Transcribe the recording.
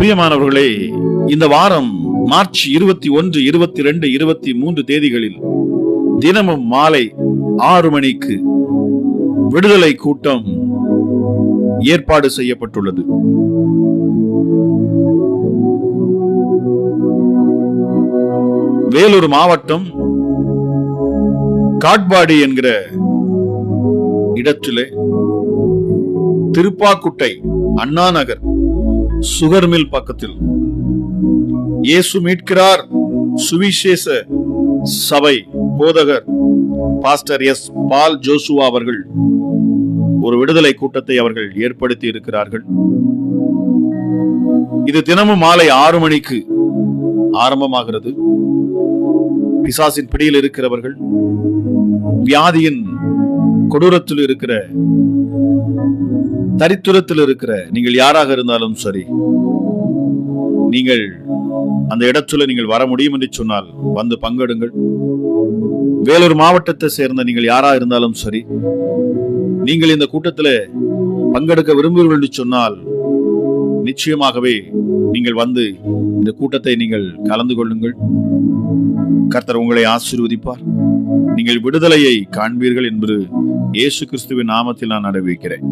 பிரியமானவர்களே இந்த வாரம் மார்ச் இருபத்தி ஒன்று இருபத்தி ரெண்டு இருபத்தி மூன்று தேதிகளில் தினமும் மாலை ஆறு மணிக்கு விடுதலை கூட்டம் ஏற்பாடு செய்யப்பட்டுள்ளது. வேலூர் மாவட்டம் காட்பாடி என்கிற இடத்திலே திருப்பாக்குட்டை அண்ணா நகர் சுகர் மில் பக்கத்தில். இயேசு மீட்கிறார். சுவிசேஷ சபை போதகர் பாஸ்டர் எஸ் பால் ஜோசுவா அவர்கள் ஒரு விடுதலை கூட்டத்தை அவர்கள் ஏற்படுத்தி இருக்கிறார்கள். இது தினமும் மாலை ஆறு மணிக்கு ஆரம்பமாகிறது. பிசாசின் பிடியில் இருக்கிறவர்கள் வியாதியின் கொடூரத்தில் இருக்கிற தரித்திரத்தில் இருக்கிற நீங்கள் யாராக இருந்தாலும் சரி நீங்கள் அந்த இடத்துல நீங்கள் வர முடியும் என்று சொன்னால் வந்து பங்கெடுங்கள். வேலூர் மாவட்டத்தை சேர்ந்த நீங்கள் யாரா இருந்தாலும் சரி நீங்கள் இந்த கூட்டத்தில் பங்கெடுக்க விரும்புகிறீர்கள் என்று சொன்னால் நிச்சயமாகவே நீங்கள் வந்து இந்த கூட்டத்தை நீங்கள் கலந்து கொள்ளுங்கள். கர்த்தர் உங்களை ஆசீர்வதிப்பார். நீங்கள் விடுதலையை காண்பீர்கள் என்பது இயேசு கிறிஸ்துவின் நாமத்தில் நான் அறிவிக்கிறேன்.